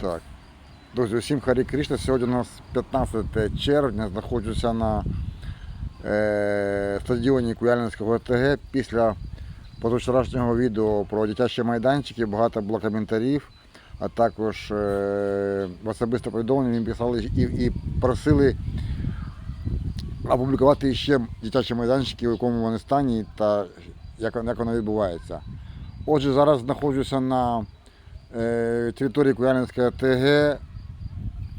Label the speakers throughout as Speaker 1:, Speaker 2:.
Speaker 1: Так. Друзі, усім Харі Кришна. Сьогодні у нас 15 червня. Знаходжуся на е, стадіоні Куяльницького ОТГ. Після позавчорашнього відео про дитячі майданчики багато було коментарів, а також е, особисто повідомлення мені писали і, і просили опублікувати ще дитячі майданчики, в якому вони стані та як, як воно відбувається. Отже, зараз знаходжуся на території Куяльницького ТГ,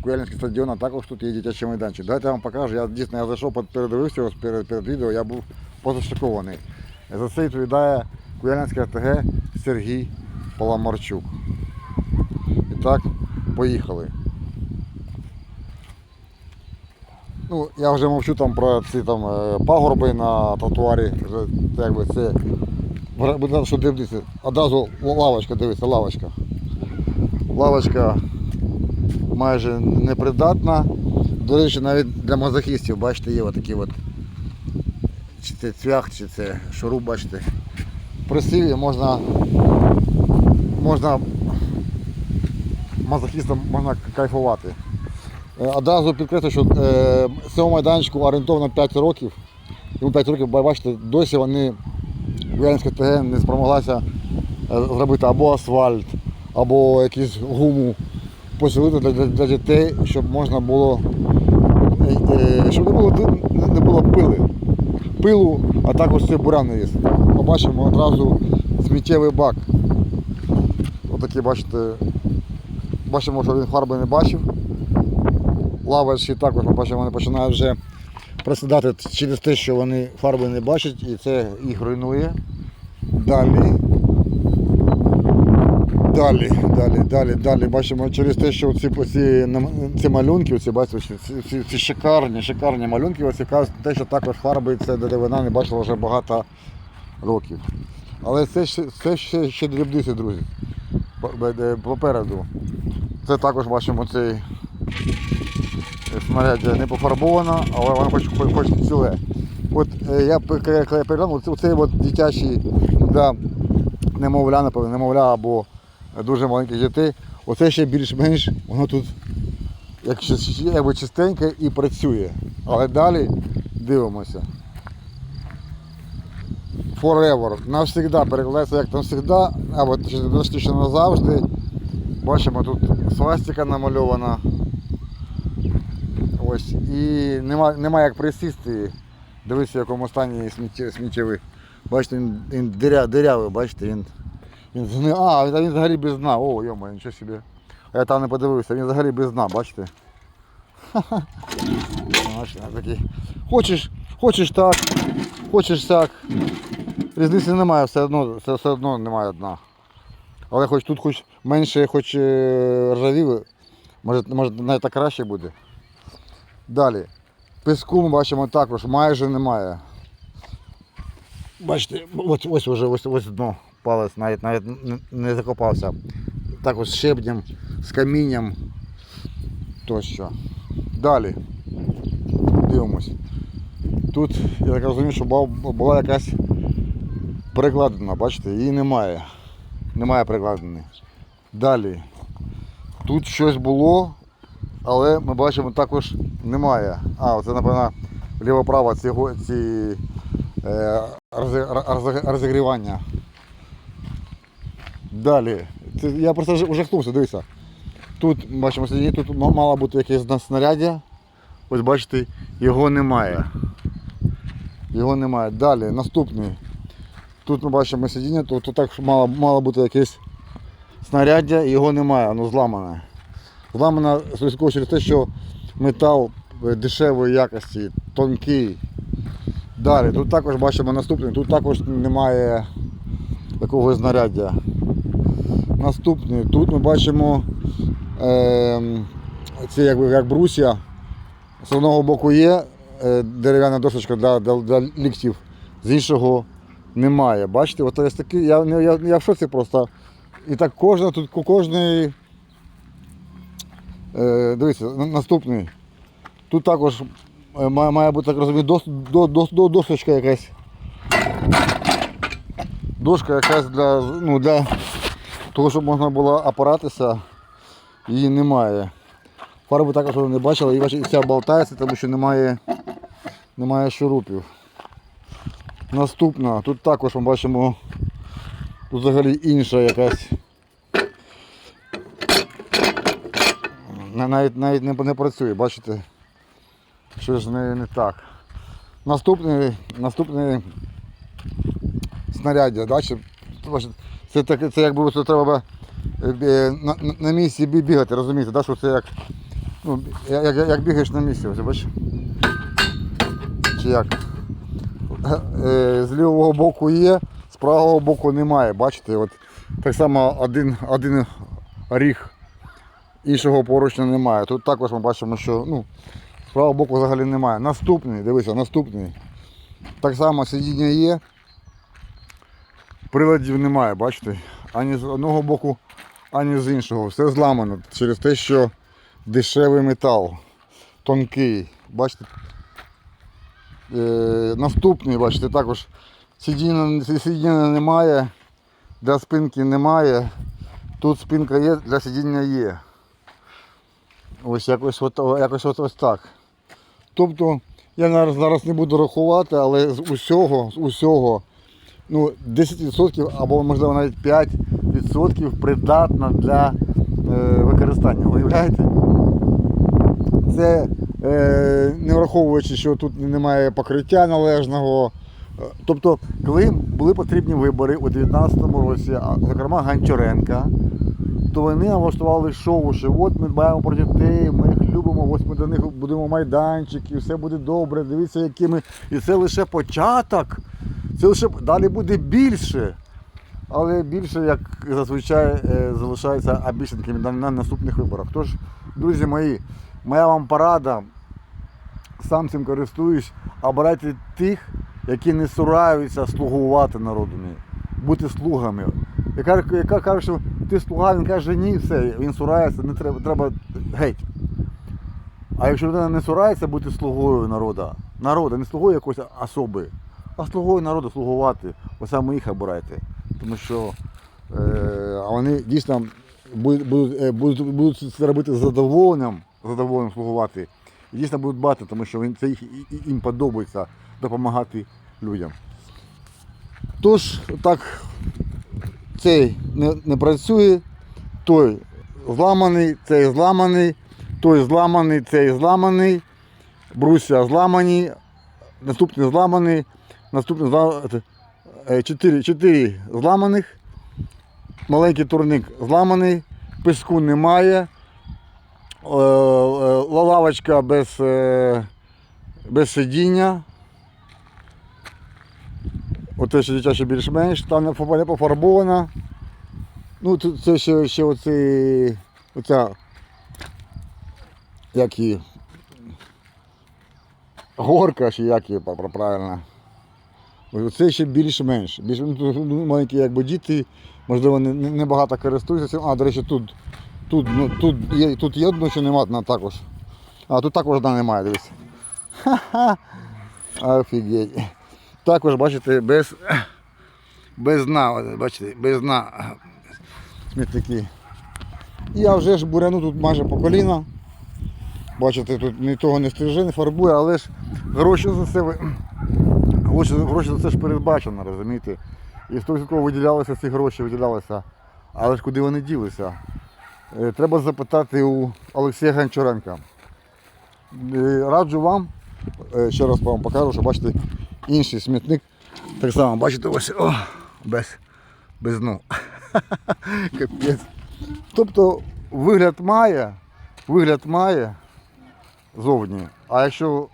Speaker 1: Куяльницький стадіон, а також тут є дитячий майданчик. Давайте я вам покажу. Я дійсно я зайшов, передивився перед, перед відео, я був позашокований. За це відповідає Куяльницький ТГ Сергій Паламарчук. І так, поїхали. Ну, я вже мовчу там про ці там е, пагорби на тротуарі. Вже, якби, це Будь що дивитися. Одразу лавочка, дивіться, лавочка. Лавочка майже непридатна. До речі, навіть для мазохістів, бачите, є отакі от. Чи це цвях, чи це шуруп, бачите. Присіві можна. Можна мазохістам можна кайфувати. Е, Одразу підкреслю, що е, цьому майданчику орієнтовно 5 років. Йому 5 років, бачите, досі вони Куяльницька ТГ не спромоглася е, зробити або асфальт, або якусь гуму поселити для, для, для дітей, щоб можна було, е, е, щоб не було, не було пили. Пилу, а також цей бурян не є. Побачимо одразу сміттєвий бак. Отакий, бачите, бачимо, що він фарби не бачив. Лавочки також ми бачимо, вони починають вже просідати через те, що вони фарби не бачать і це їх руйнує. Далі. Далі, далі, далі, далі. Бачимо через те, що ці, ці, ці малюнки, ці, бачите, ці, ці, шикарні, шикарні малюнки, ось те, що також фарби це деревина не бачила вже багато років. Але це, це ще, ще дрібниці, друзі. Попереду. Це також бачимо цей снаряддя не пофарбовано, але воно хоч, хоч, хоч ціле. От е, я переглянув, оцей дитячий да, немовля, немовля або дуже маленьких дітей, оце ще більш-менш воно тут як, якби чистеньке і працює. Але далі дивимося. Forever. Навсегда перекладається як навсегда, або точніше назавжди. Бачимо, тут свастика намальована. Ось. І нема, нема як присісти. Дивіться, в якому стані сміттє, сміттєвий. Бачите, він, він диря, дирявий, бачите, він. Він згни... А, він, взагалі без дна. О, йома, нічого собі. А я там не подивився, він взагалі без дна, бачите? Ха-ха. Хочеш, хочеш так, хочеш так. Різниці немає, все одно, все, все одно немає дна. Але хоч тут хоч менше хоч е, ржавів, може, може навіть краще буде. Далі. Піску ми бачимо також майже немає. Бачите, ось ось уже ось, ось дно палець навіть навіть не- закопався. Також з щебнем, з камінням тощо. Далі. Дивимось. Тут, я так розумію, що була, якась перекладина, бачите, її немає. Немає перекладини. Далі. Тут щось було, але ми бачимо також немає. А, оце, напевно, ліво-право ці, е, розігрівання. Далі. Це, я просто жахнувся, дивіться. Тут бачимо, тут мало бути якесь на снаряддя. Ось бачите, його немає. Його немає. Далі, наступний. Тут ми бачимо сидіння, тут, тут так мало, мало бути якесь снаряддя, його немає, воно зламане. Зв'язково через те, що метал е, дешевої якості, тонкий. Далі, тут також бачимо наступний, тут також немає такого знаряддя. Наступний, тут ми бачимо е, це як, як брусья. З одного боку є е, дерев'яна досочка для, для, для ліктів, з іншого немає. Бачите, от ось такий, я, я, я в шоці просто. І так кожна тут кожний. Е, дивіться, наступний. Тут також е, має, має бути, так розумію, дос, до, до, до, досочка якась. Дошка якась для, ну, для того, щоб можна було опиратися її немає. Фарби також не бачили, і ця болтається, тому що немає, немає шурупів. Наступна, тут також ми бачимо тут взагалі інша якась. Навіть, навіть не, не працює, бачите? Щось з нею не так. Наступний, наступний снаряддя, бачите, це, так, це якби це треба е, е, на, на- місці бігати, розумієте, да? що це як, ну, як, як бігаєш на місці, ось, бачиш? Чи як? Е, З лівого боку є, з правого боку немає, бачите, от так само один, один ріг іншого поручня немає. Тут також ми бачимо, що ну, з правого боку взагалі немає. Наступний, дивися, наступний. Так само сидіння є. Приладів немає, бачите? Ані з одного боку, ані з іншого. Все зламано через те, що дешевий метал, тонкий. Бачите? Е, наступний, бачите, також сидіння, сидіння немає, для спинки немає. Тут спинка є, для сидіння є. Ось якось от, якось от ось так. Тобто, я зараз, не буду рахувати, але з усього, з усього, ну, 10% або можливо навіть 5% придатна для е, використання. Уявляєте? Це е, не враховуючи, що тут немає покриття належного. Е, Тобто, коли були потрібні вибори у 2019 році, зокрема Гончаренка, то вони влаштували шоу, що от ми дбаємо про дітей, ми їх любимо, ось ми до них будемо майданчик, і все буде добре, дивіться, які ми. І це лише початок. Це лише далі буде більше. Але більше, як зазвичай, е, залишається обіцянками на, на наступних виборах. Тож, друзі мої, моя вам порада, сам цим користуюсь, обирайте тих, які не сураються слугувати народові, бути слугами. Яка, яка каже, що ти слуга, він каже, ні, все, він сурається, не треба, треба геть. А якщо людина не сурається бути слугою народу, народу, не слугою якоїсь особи, а слугою народу слугувати, ось саме їх обирайте. Тому що е, вони дійсно будуть, е, будуть, будуть це робити з задоволенням, задоволенням слугувати. І дійсно будуть дбати, тому що це їх, їм подобається допомагати людям. Тож, так, цей не, не працює, той зламаний, цей зламаний, той зламаний, цей зламаний, бруся зламані, наступний зламаний, наступний зламаний. Чотири, чотири зламаних, маленький турник зламаний, піску немає, е, е, лавочка без, е, без сидіння. Оте ще дитяче більш-менш, там не пофарбована. Ну, це ще, ще оці, оця, як її, горка, чи як її правильно. Ось Це ще більш-менш. Більш, ну, маленькі якби діти, можливо, не, не, користуються цим. А, до речі, тут, тут, ну, тут, є, тут є одно, що немає також. А тут також одна немає, дивіться. Ха-ха. Офігеть. Також, бачите, без, без дна, бачите, без дна смітники. Я вже ж буряну тут майже по коліна. Бачите, тут нічого не стриже, не фарбує, але ж гроші за це гроші, гроші це ж передбачено, розумієте? І 100% виділялися ці гроші, виділялися. Але ж куди вони ділися? Е, Треба запитати у Олексія Гончаренка. Е, Раджу вам, е, ще раз вам покажу, що бачите, інший смітник. Так само, бачите, ось о, без, без дну. Капець. Тобто вигляд має, вигляд має зовні. А якщо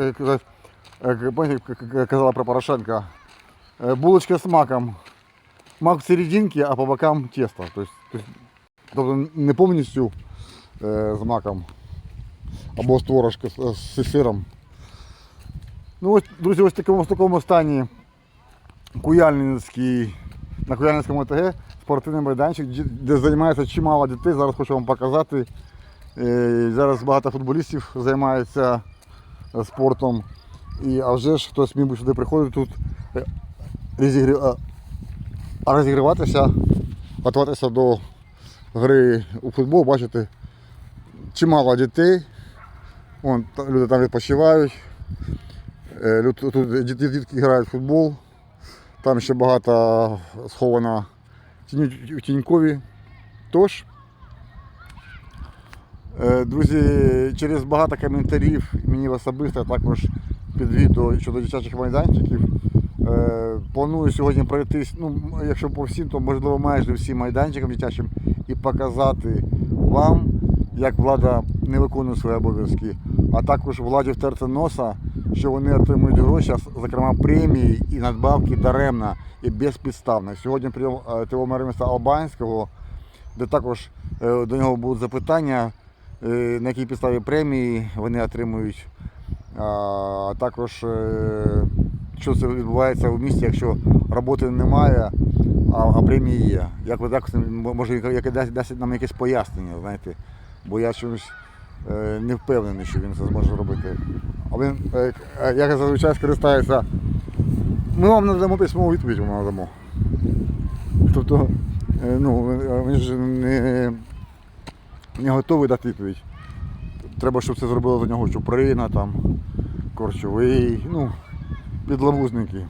Speaker 1: як- як казала про Порошенка, е, булочка з маком. Мак в серединці, а по бокам тесто. Тобто, тобто, тобто не повністю е, з маком. Або з творожка з, з сиром. Ну ось, друзі, ось в такому, в такому стані Куяльницький, на Куяльницькому ОТГ спортивний майданчик, де- займається чимало дітей. Зараз хочу вам показати. Е, Зараз багато футболістів займаються е, спортом. І, а вже ж хтось міг би сюди приходити тут е, розігрі- е, розігріватися, готуватися до гри у футбол, бачите, чимало дітей. Вон, люди там відпочивають. Е, Тут діт- дітки грають в футбол. Там ще багато сховано в тінькові. Тож, друзі, через багато коментарів мені особисто також під відео щодо дитячих майданчиків. Е, Планую сьогодні пройтись, ну, якщо по всім, то можливо майже всім майданчикам дитячим і показати вам, як влада не виконує свої обов'язки, а також владі втерти носа, що вони отримують гроші, зокрема премії і надбавки даремно і безпідставно. Сьогодні прийом е, ТВ мера міста Албанського, де також е, до нього будуть запитання, на якій підставі премії вони отримують, а також е, що це відбувається в місті, якщо роботи немає, а, а премії є. Як ви так може яке дасть, нам якесь пояснення, знаєте? Бо я чомусь е, не впевнений, що він це зможе робити. А він, е, як зазвичай скористається, ми вам надамо письмову відповідь, ми надамо. Тобто, ну, він ж не, не готовий дати відповідь. Треба, щоб це зробила за нього Чуприна, там, Корчовий, ну, підлабузники,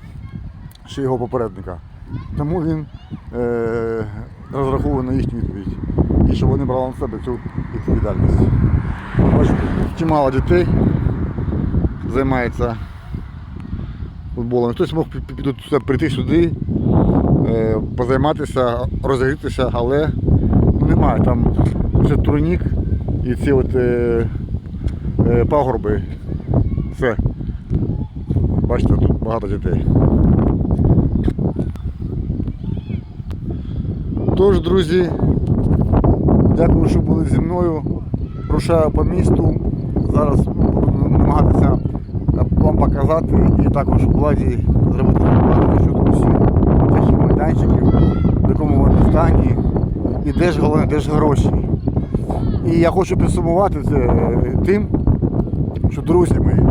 Speaker 1: ще його попередника. Тому він е, розраховує на їхню відповідь. І щоб вони брали на себе цю відповідальність. Бачите, чимало дітей займається футболом. Хтось мог прийти сюди, е, позайматися, розігрітися, але немає. Там це турнік і ці от е, е, пагорби. Все. Бачите, тут багато дітей. Тож, друзі, дякую, що були зі мною. Рушаю по місту. Зараз буду намагатися вам показати і також владі зробити репортаж щодо усіх таких майданчиків, в якому вони стані, і де ж головне, де ж гроші. І я хочу підсумувати це е, тим, що друзі мої,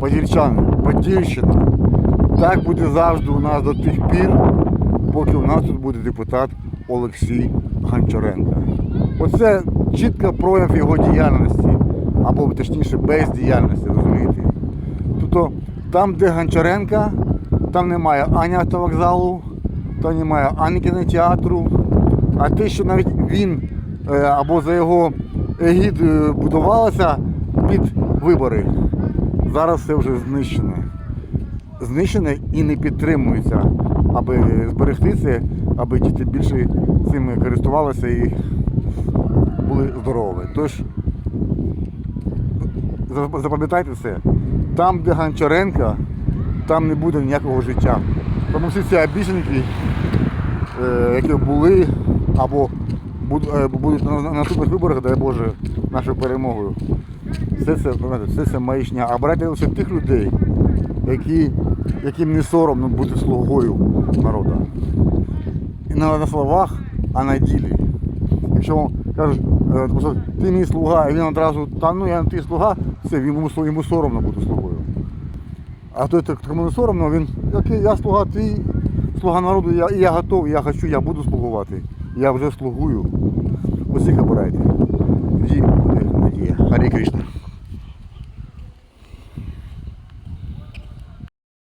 Speaker 1: подільчани, Подільщина, так буде завжди у нас до тих пір, поки у нас тут буде депутат Олексій Гончаренко. Оце чітко прояв його діяльності, або точніше бездіяльності, розумієте? Тобто там, де Гончаренка, там немає ані автовокзалу, там немає ані кінотеатру. А те, що навіть він е, або за його егідою будувалося під вибори, зараз все вже знищене. Знищене і не підтримується, аби зберегти це, аби діти більше цим користувалися і були здорові. Тож запам'ятайте це, там, де Гончаренка, там не буде ніякого життя. Тому всі ці обіцянки, е, які були або е, будуть на на наступних виборах, дай Боже, нашою перемогою. Все це, все це маячня. А брати лише тих людей, які, яким не соромно бути слугою народу. І не на словах, а на ділі. Якщо кажуть, е, ти мій слуга, і він одразу, та ну я не твій слуга, все, йому, йому соромно бути слугою. А той, кому не соромно, він, окей, я слуга твій, слуга народу, я, і я готовий, я хочу, я буду слугувати. Я вже слугую. Усіх обирайте. Тоді буде надія. Харі Кришна.